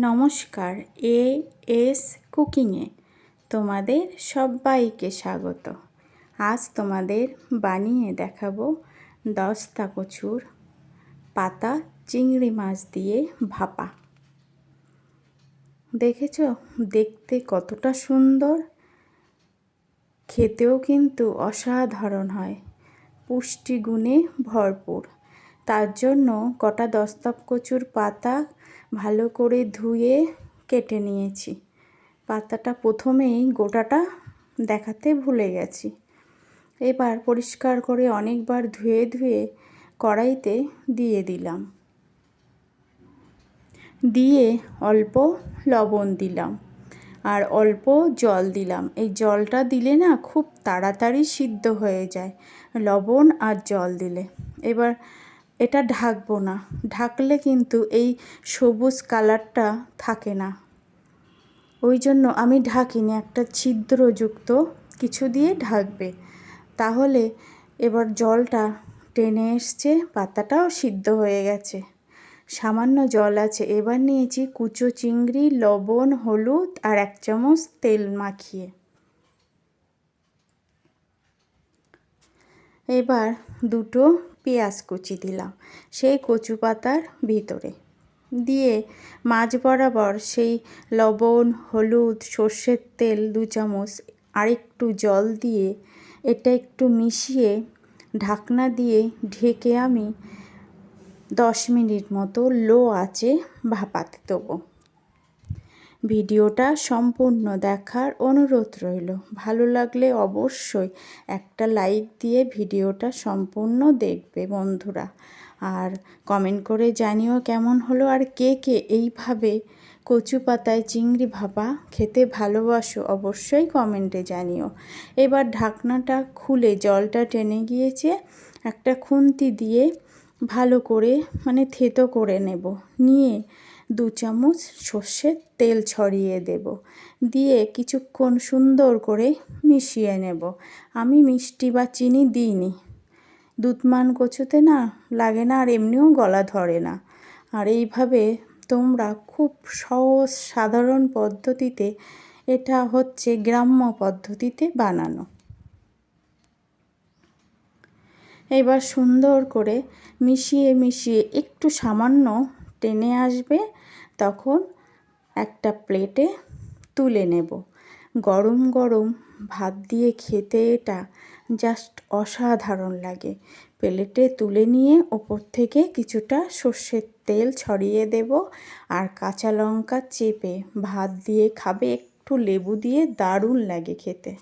নমস্কার, A S কুকিংয়ে তোমাদের সবাইকে স্বাগত। আজ তোমাদের বানিয়ে দেখাবো দস্তা কচুর পাতা চিংড়ি মাছ দিয়ে ভাপা। দেখেছ? দেখতে কতটা সুন্দর। খেতেও কিন্তু অসাধারণ হয়। পুষ্টিগুণে ভরপুর। তার জন্য কটা দস্তাপ কচুর পাতা ভালো করে ধুয়ে কেটে নিয়েছি। পাতাটা প্রথমেই গোটাটা দেখাতে ভুলে গেছি। এবার পরিষ্কার করে অনেকবার ধুয়ে ধুয়ে কড়াইতে দিয়ে দিলাম। দিয়ে অল্প লবণ দিলাম আর অল্প জল দিলাম। এই জলটা দিলে না খুব তাড়াতাড়ি সিদ্ধ হয়ে যায়, লবণ আর জল দিলে। এবার এটা ঢাকবো না। ঢাকলে কিন্তু এই সবুজ কালারটা থাকে না। ওই জন্য আমি ঢাকিনি, একটা ছিদ্রযুক্ত কিছু দিয়ে ঢাকবে। তাহলে এবার জলটা টেনে এসছে, পাতাটাও সিদ্ধ হয়ে গেছে। সামান্য জল আছে, এবার নিয়েছি কুচো চিংড়ি, লবণ, হলুদ আর এক চামচ তেল মাখিয়ে। এবার দুটো পেঁয়াজ কুচি দিলাম সেই কচু পাতার ভিতরে। দিয়ে মাছ বরাবর সেই লবণ, হলুদ, সর্ষের তেল দু চামচ আরেকটু জল দিয়ে এটা একটু মিশিয়ে ঢাকনা দিয়ে ঢেকে আমি দশ মিনিট মতো লো আছে ভাপাতে দেবো। ভিডিওটা সম্পূর্ণ দেখার অনুরোধ রইল। ভালো লাগলে অবশ্যই একটা লাইক দিয়ে ভিডিওটা সম্পূর্ণ দেখবে বন্ধুরা। আর কমেন্ট করে জানিও কেমন হলো আর কে কে এইভাবে কচু পাতায় চিংড়ি ভাপা খেতে ভালোবাসো অবশ্যই কমেন্টে জানিও। এবার ঢাকনাটা খুলে জলটা টেনে গিয়েছে, একটা খুন্তি দিয়ে ভালো করে মানে থেতো করে নেব। নিয়ে দু চামচ সর্ষের তেল ছড়িয়ে দেব। দিয়ে কিছুক্ষণ সুন্দর করে মিশিয়ে নেব। আমি মিষ্টি বা চিনি দিইনি। দুধমান কচুতে না, লাগে না আর এমনিও গলা ধরে না। আর এইভাবে তোমরা খুব সহজ সাধারণ পদ্ধতিতে, এটা হচ্ছে গ্রাম্য পদ্ধতিতে বানানো। এবার সুন্দর করে মিশিয়ে মিশিয়ে একটু সামান্য টেনে আসবে, তখন একটা প্লেটে তুলে নেব। গরম গরম ভাত দিয়ে খেতে এটা জাস্ট অসাধারণ লাগে। প্লেটে তুলে নিয়ে ওপর থেকে কিছুটা সর্ষের তেল ছড়িয়ে দেব আর কাঁচা লঙ্কা চেপে ভাত দিয়ে খাবে, একটু লেবু দিয়ে দারুণ লাগে খেতে।